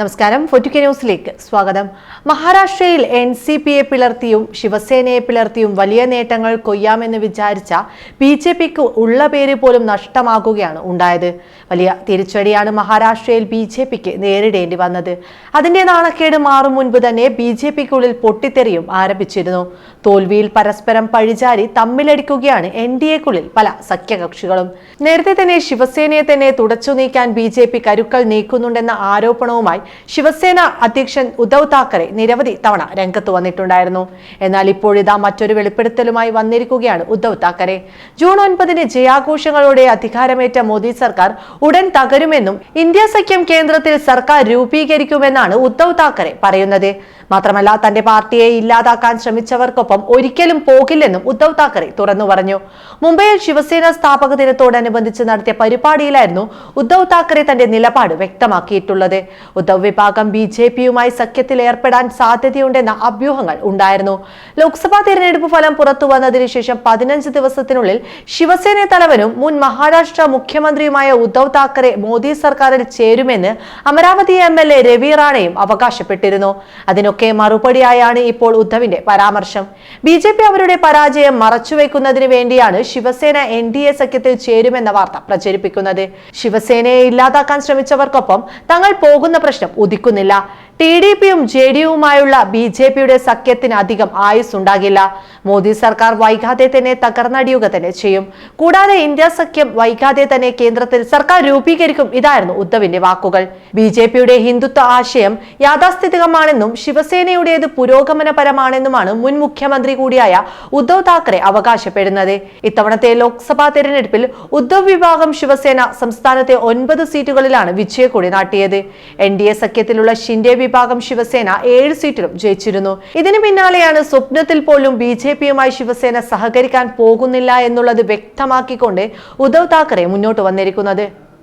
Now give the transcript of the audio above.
നമസ്കാരം. ഫോർട്ടുക്കെ ന്യൂസിലേക്ക് സ്വാഗതം. മഹാരാഷ്ട്രയിൽ എൻ സി പിയെ പിളർത്തിയും ശിവസേനയെ പിളർത്തിയും വലിയ നേട്ടങ്ങൾ കൊയ്യാമെന്ന് വിചാരിച്ച ബി ജെ പിക്ക് ഉള്ള പേര് പോലും നഷ്ടമാകുകയാണ് ഉണ്ടായത്. വലിയ തിരിച്ചടിയാണ് മഹാരാഷ്ട്രയിൽ ബി ജെ പിക്ക് നേരിടേണ്ടി വന്നത്. അതിന്റെ നാണക്കേട് മാറും മുൻപ് തന്നെ ബി ജെ പിക്കുള്ളിൽ പൊട്ടിത്തെറിയും ആരംഭിച്ചിരുന്നു. തോൽവിയിൽ പരസ്പരം പഴിചാരി തമ്മിലടിക്കുകയാണ് എൻ ഡി എക്കുള്ളിൽ പല സഖ്യകക്ഷികളും. നേരത്തെ തന്നെ ശിവസേനയെ തന്നെ തുടച്ചു നീക്കാൻ ബി ജെ പി കരുക്കൾ നീക്കുന്നുണ്ടെന്ന ആരോപണവുമായി ശിവസേന അധ്യക്ഷൻ ഉദ്ധവ് താക്കറെ നിരവധി തവണ രംഗത്ത് വന്നിട്ടുണ്ടായിരുന്നു. എന്നാൽ ഇപ്പോഴിതാ മറ്റൊരു വെളിപ്പെടുത്തലുമായി വന്നിരിക്കുകയാണ് ഉദ്ധവ് താക്കറെ. ജൂൺ ഒൻപതിന് ജയാഘോഷങ്ങളോടെ അധികാരമേറ്റ മോദി സർക്കാർ ഉടൻ തകരുമെന്നും ഇന്ത്യ സഖ്യം കേന്ദ്രത്തിൽ സർക്കാർ രൂപീകരിക്കുമെന്നാണ് ഉദ്ധവ് താക്കറെ പറയുന്നത്. മാത്രമല്ല തന്റെ പാർട്ടിയെ ഇല്ലാതാക്കാൻ ശ്രമിച്ചവർക്കൊപ്പം ഒരിക്കലും പോകില്ലെന്നും ഉദ്ധവ് താക്കറെ തുറന്നു പറഞ്ഞു. മുംബൈയിൽ ശിവസേന സ്ഥാപക ദിനത്തോടനുബന്ധിച്ച് നടത്തിയ പരിപാടിയിലായിരുന്നു ഉദ്ധവ് താക്കറെ തന്റെ നിലപാട് വ്യക്തമാക്കിയിട്ടുള്ളത്. ഉദ്ധവ് വിഭാഗം ബി ജെ പിയുമായി സഖ്യത്തിൽ ഏർപ്പെടാൻ സാധ്യതയുണ്ടെന്ന അഭ്യൂഹങ്ങൾ ഉണ്ടായിരുന്നു. ലോക്സഭാ തിരഞ്ഞെടുപ്പ് ഫലം പുറത്തു വന്നതിന് ശേഷം പതിനഞ്ച് ദിവസത്തിനുള്ളിൽ ശിവസേന തലവനും മുൻ മഹാരാഷ്ട്ര മുഖ്യമന്ത്രിയുമായ ഉദ്ധവ് താക്കറെ മോദി സർക്കാരിൽ ചേരുമെന്ന് Amravati M L A Ravi റാണയും അവകാശപ്പെട്ടിരുന്നു. അതിനൊക്കെ മറുപടിയായാണ് ഇപ്പോൾ ഉദ്ധവിന്റെ പരാമർശം. ബി ജെ പി അവരുടെ പരാജയം മറച്ചുവെക്കുന്നതിന് വേണ്ടിയാണ് ശിവസേന എൻ ഡി എ സഖ്യത്തിൽ ചേരുമെന്ന വാർത്ത പ്രചരിപ്പിക്കുന്നത്. ശിവസേനയെ ഇല്ലാതാക്കാൻ ശ്രമിച്ചവർക്കൊപ്പം തങ്ങൾ പോകുന്ന പ്രശ്നം ഉദിക്കുന്നില്ല. ടി ഡി പിയും ജെ ഡി യുമായുള്ള ബി ജെ പിയുടെ സഖ്യത്തിന് അധികം ആയുസ് ഉണ്ടാകില്ല മോദി സർക്കാർ വൈകാതെ തന്നെ തകർന്നടിയുക തന്നെ ചെയ്യും. കൂടാതെ ഇന്ത്യ സഖ്യം വൈകാതെ തന്നെ കേന്ദ്രത്തിൽ സർക്കാർ രൂപീകരിക്കും ഇതായിരുന്നു ഉദ്ധവിന്റെ വാക്കുകൾ. ബി ജെ പിയുടെ ഹിന്ദുത്വ ആശയം യാഥാസ്ഥിതികമാണെന്നും ശിവസേനയുടേത് പുരോഗമനപരമാണെന്നുമാണ് മുൻ മുഖ്യമന്ത്രി കൂടിയായ ഉദ്ധവ് താക്കറെ അവകാശപ്പെടുന്നത്. ഇത്തവണത്തെ ലോക്സഭാ തെരഞ്ഞെടുപ്പിൽ ഉദ്ധവ് വിഭാഗം ശിവസേന സംസ്ഥാനത്തെ ഒൻപത് സീറ്റുകളിലാണ് വിജയക്കൊടി നാട്ടിയത്. എൻ ഡി എ സഖ്യത്തിലുള്ള ഷിൻഡെ വിഭാഗം ശിവസേന ഏഴ് സീറ്റിലും ജയിച്ചിരുന്നു. ഇതിനു പിന്നാലെയാണ് സ്വപ്നത്തിൽ പോലും ബി ജെ പിയുമായി ശിവസേന സഹകരിക്കാൻ പോകുന്നില്ല എന്നുള്ളത് വ്യക്തമാക്കിക്കൊണ്ട് ഉദ്ധവ് താക്കറെ മുന്നോട്ട് വന്നിരിക്കുന്നത്.